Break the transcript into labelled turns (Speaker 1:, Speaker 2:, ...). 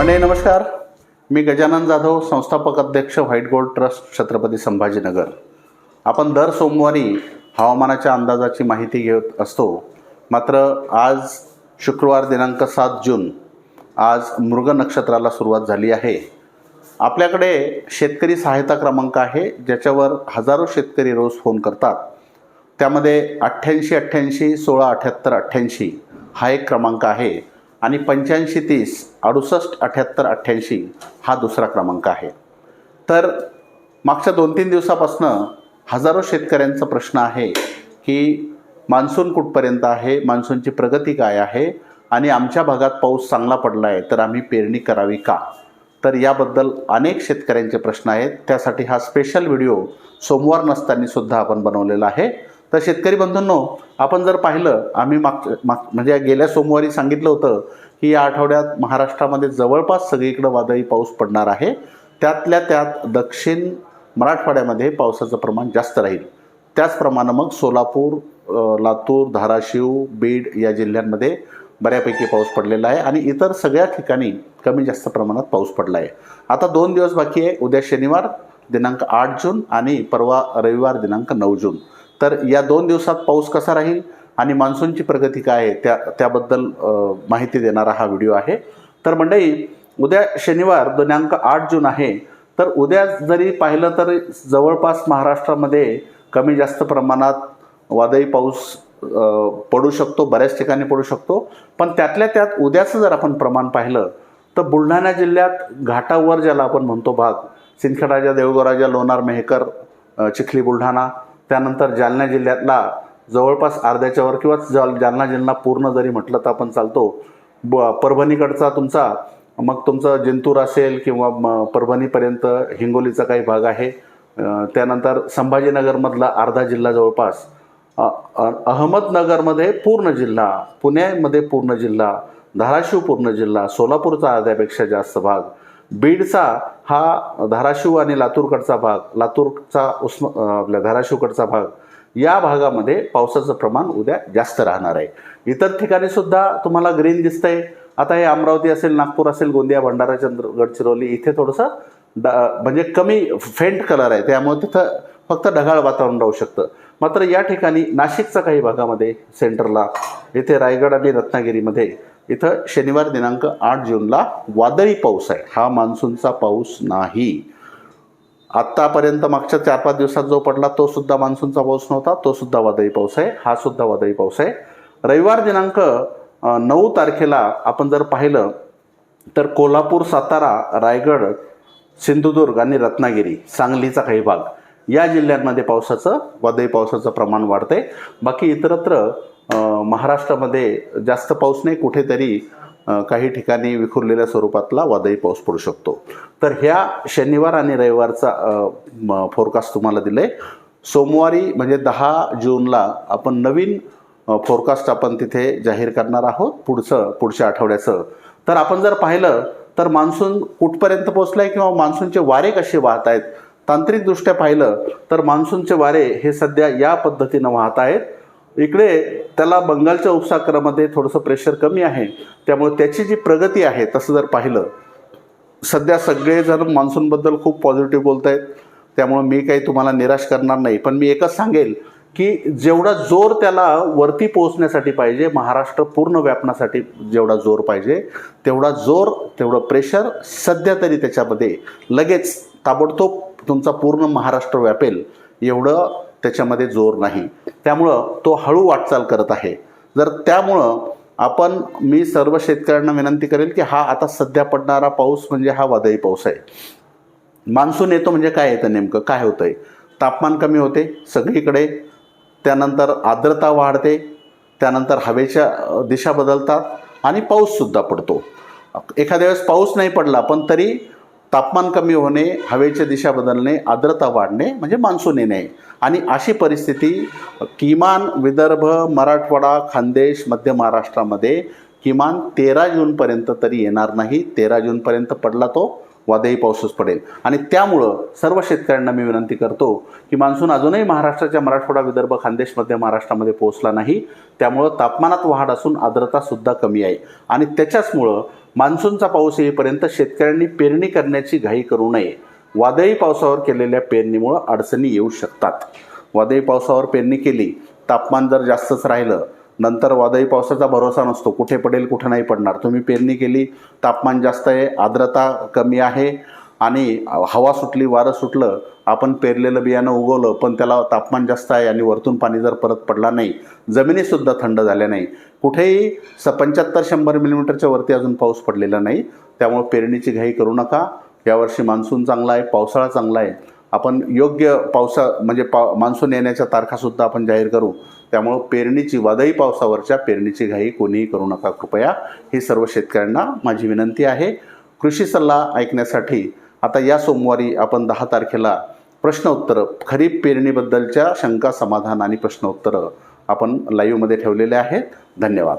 Speaker 1: मंडळी नमस्कार. मी गजानन जाधव संस्थापक अध्यक्ष white gold trust Chhatrapati Sambhajinagar. आपण दर सोमवारी हवामानाच्या अंदाजाची माहिती घेत असतो. मात्र आज शुक्रवार दिनांक सात जून आज मृग नक्षत्राला सुरुवात झाली आहे. आपल्याकडे शेतकरी सहायता क्रमांक आहे ज्याच्यावर हजारो शेतकरी रोज फोन करतात. त्यामध्ये अठ्ठ्याऐंशी अठ्ठ्याऐंशी सोळा अठ्ठ्याहत्तर अठ्ठ्याऐंशी हा एक क्रमांक आहे. आणि पंच्याऐंशी तीस अडुसष्ट अठ्ठ्याहत्तर अठ्ठ्याऐंशी हा दुसरा क्रमांक आहे. तर मागच्या दोन तीन दिवसापासनं हजारो शेतकऱ्यांचा प्रश्न आहे की मान्सून कुठपर्यंत आहे मान्सूनची प्रगती काय आहे आणि आमच्या भागात पाऊस चांगला पडला आहे तर आम्ही पेरणी करावी का? तर याबद्दल अनेक शेतकऱ्यांचे प्रश्न आहेत. त्यासाठी हा स्पेशल व्हिडिओ सोमवार नसताना सुद्धा आपण बनवलेला आहे. तर शेतकरी बंधूंनो आपण जर पाहिलं आम्ही माग माग म्हणजे गेल्या सोमवारी सांगितलं होतं की या आठवड्यात महाराष्ट्रामध्ये जवळपास सगळीकडं वादळी पाऊस पडणार आहे. त्यातल्या त्यात दक्षिण मराठवाड्यामध्ये पावसाचं प्रमाण जास्त राहील. त्याचप्रमाणे मग सोलापूर लातूर धाराशिव बीड या जिल्ह्यांमध्ये बऱ्यापैकी पाऊस पडलेला आहे आणि इतर सगळ्या ठिकाणी कमी जास्त प्रमाणात पाऊस पडला आहे. आता दोन दिवस बाकी आहे. उद्या शनिवार दिनांक आठ जून आणि परवा रविवार दिनांक नऊ जून. तर या दोन दिवसात पाऊस कसा राहील आणि मान्सूनची प्रगती काय आहे त्या त्याबद्दल माहिती देणारा हा व्हिडिओ आहे. तर मंडळी उद्या शनिवार दिनांक आठ जून आहे. तर उद्या जरी पाहिलं तर जवळपास महाराष्ट्रामध्ये कमी जास्त प्रमाणात वादळी पाऊस पडू शकतो बऱ्याच ठिकाणी पडू शकतो. पण त्यातल्या त्यात उद्याचं जर आपण प्रमाण पाहिलं तर बुलढाणा जिल्ह्यात घाटावर ज्याला आपण म्हणतो भाग सिंदखेडराजा देऊळगावराजा लोणार मेहकर चिखली बुलढाणा त्यानंतर जालना जिल्ह्यातला जवळपास अर्ध्याच्या वर किंवा जाल जालना जिल्हा पूर्ण जरी म्हटलं तर आपण चालतो. ब परभणीकडचा तुमचा मग तुमचं जिंतूर असेल किंवा म परभणीपर्यंत हिंगोलीचा काही भाग आहे. त्यानंतर संभाजीनगरमधला अर्धा जिल्हा जवळपास. अहमदनगरमध्ये पूर्ण जिल्हा पुण्यामध्ये पूर्ण जिल्हा धाराशिव पूर्ण जिल्हा सोलापूरचा अर्ध्यापेक्षा जास्त भाग. बीडचा हा धाराशिव आणि लातूरकडचा भाग लातूरचा उस्म आपल्या धाराशिवकडचा भाग या भागामध्ये पावसाचं प्रमाण उद्या जास्त राहणार आहे. इतर ठिकाणी सुद्धा तुम्हाला ग्रीन दिसतंय. आता हे अमरावती असेल नागपूर असेल गोंदिया भंडारा चंद्र गडचिरोली इथे थोडंसं ड म्हणजे कमी फेंट कलर आहे. त्यामुळे तिथं फक्त ढगाळ वातावरण राहू शकतं. मात्र या ठिकाणी नाशिकच्या काही भागामध्ये सेंटरला इथे रायगड आणि रत्नागिरीमध्ये इथं शनिवार दिनांक आठ जूनला वादळी पाऊस आहे. हा मान्सूनचा पाऊस नाही. आत्तापर्यंत मागच्या चार पाच दिवसात जो पडला तो सुद्धा मान्सूनचा पाऊस नव्हता तो सुद्धा वादळी पाऊस आहे. हा सुद्धा वादळी पाऊस आहे. रविवार दिनांक नऊ तारखेला आपण जर पाहिलं तर कोल्हापूर सातारा रायगड सिंधुदुर्ग आणि रत्नागिरी सांगलीचा काही भाग या जिल्ह्यांमध्ये पावसाचं वादळी पावसाचं प्रमाण वाढते बाकी इतरत्र महाराष्ट्रामध्ये जास्त पाऊस नाही कुठेतरी काही ठिकाणी विखुरलेल्या स्वरूपातला वादळी पाऊस पडू शकतो. तर ह्या शनिवार आणि रविवारचा फोरकास्ट तुम्हाला दिले सोमवारी म्हणजे दहा जूनला आपण नवीन फोरकास्ट आपण तिथे जाहीर करणार आहोत पुढचं पुढच्या आठवड्याचं. तर आपण जर पाहिलं तर मान्सून कुठपर्यंत पोहोचलाय किंवा मान्सूनचे वारे कसे वाहत आहेत तांत्रिकदृष्ट्या पाहिलं तर मान्सूनचे वारे हे सध्या या पद्धतीनं वाहत आहेत. इकडे त्याला बंगालच्या उपसागरामध्ये थोडंसं प्रेशर कमी आहे. त्यामुळे त्याची जी प्रगती आहे तसं जर पाहिलं सध्या सगळेजण मान्सूनबद्दल खूप पॉझिटिव्ह बोलत आहेत त्यामुळे मी काही तुम्हाला निराश करणार नाही. पण मी एकच सांगेल की जेवढा जोर त्याला वरती पोहोचण्यासाठी पाहिजे महाराष्ट्र पूर्ण व्यापण्यासाठी जेवढा जोर पाहिजे तेवढा जोर तेवढं प्रेशर सध्या तरी त्याच्यामध्ये लगेच ताबडतोब तुमचा पूर्ण महाराष्ट्र व्यापेल. एवढं त्याच्यामध्ये जोर नाही. त्यामुळं तो हळू वाटचाल करत आहे. जर त्यामुळं आपण मी सर्व शेतकऱ्यांना विनंती करेल की हा आता सध्या पडणारा पाऊस म्हणजे हा वादळी पाऊस आहे. मान्सून येतो म्हणजे काय येतं नेमकं? काय होतं आहे तापमान कमी होते सगळीकडे त्यानंतर आर्द्रता वाढते त्यानंतर हवेच्या दिशा बदलतात आणि पाऊससुद्धा पडतो. एखाद्या वेळेस पाऊस नाही पडला पण तरी तापमान कमी होणे हवेची दिशा बदलणे आर्द्रता वाढणे म्हणजे मान्सून येणे. आणि अशी परिस्थिती किमान विदर्भ मराठवाडा खानदेश मध्य महाराष्ट्रामध्ये किमान तेरा जूनपर्यंत तरी येणार नाही. तेरा जूनपर्यंत पडला तो वादळी पाऊसच पडेल. आणि त्यामुळं सर्व शेतकऱ्यांना मी विनंती करतो की मान्सून अजूनही महाराष्ट्राच्या मराठवाडा विदर्भ खानदेश मध्य महाराष्ट्रामध्ये पोहोचला नाही. त्यामुळं तापमानात वाढ असून आर्द्रतासुद्धा कमी आहे. आणि त्याच्याचमुळं मान्सूनचा पाऊस येईपर्यंत शेतकऱ्यांनी पेरणी करण्याची घाई करू नये. वादळी पावसावर केलेल्या पेरणीमुळं अडचणी येऊ शकतात. वादळी पावसावर पेरणी केली तापमान जर जास्तच राहिलं नंतर वादळी पावसाचा भरोसा नसतो. कुठे पडेल कुठे नाही पडणार. तुम्ही पेरणी केली तापमान जास्त आहे आर्द्रता कमी आहे आणि हवा सुटली वारं सुटलं आपण पेरलेलं बियाणं उगवलं पण त्याला तापमान जास्त आहे आणि वरतून पाणी जर परत पडला नाही जमिनीसुद्धा थंड झाल्या नाही. कुठेही स पंच्याहत्तर शंभर मिलीमीटरच्या वरती अजून पाऊस पडलेला नाही. त्यामुळं पेरणीची घाई करू नका. यावर्षी मान्सून चांगला आहे पावसाळा चांगला आहे. आपण योग्य पावसा म्हणजे पा मान्सून येण्याच्या तारखासुद्धा आपण जाहीर करू. त्यामुळं पेरणीची वादळी पावसावरच्या पेरणीची घाई कोणीही करू नका. कृपया ही सर्व शेतकऱ्यांना माझी विनंती आहे. कृषी सल्ला ऐकण्यासाठी आता या सोमवारी आपण दहा तारखेला प्रश्नोत्तरं खरीप पेरणीबद्दलच्या शंका समाधान आणि प्रश्नोत्तरं आपण लाईव्हमध्ये ठेवलेले आहेत. धन्यवाद.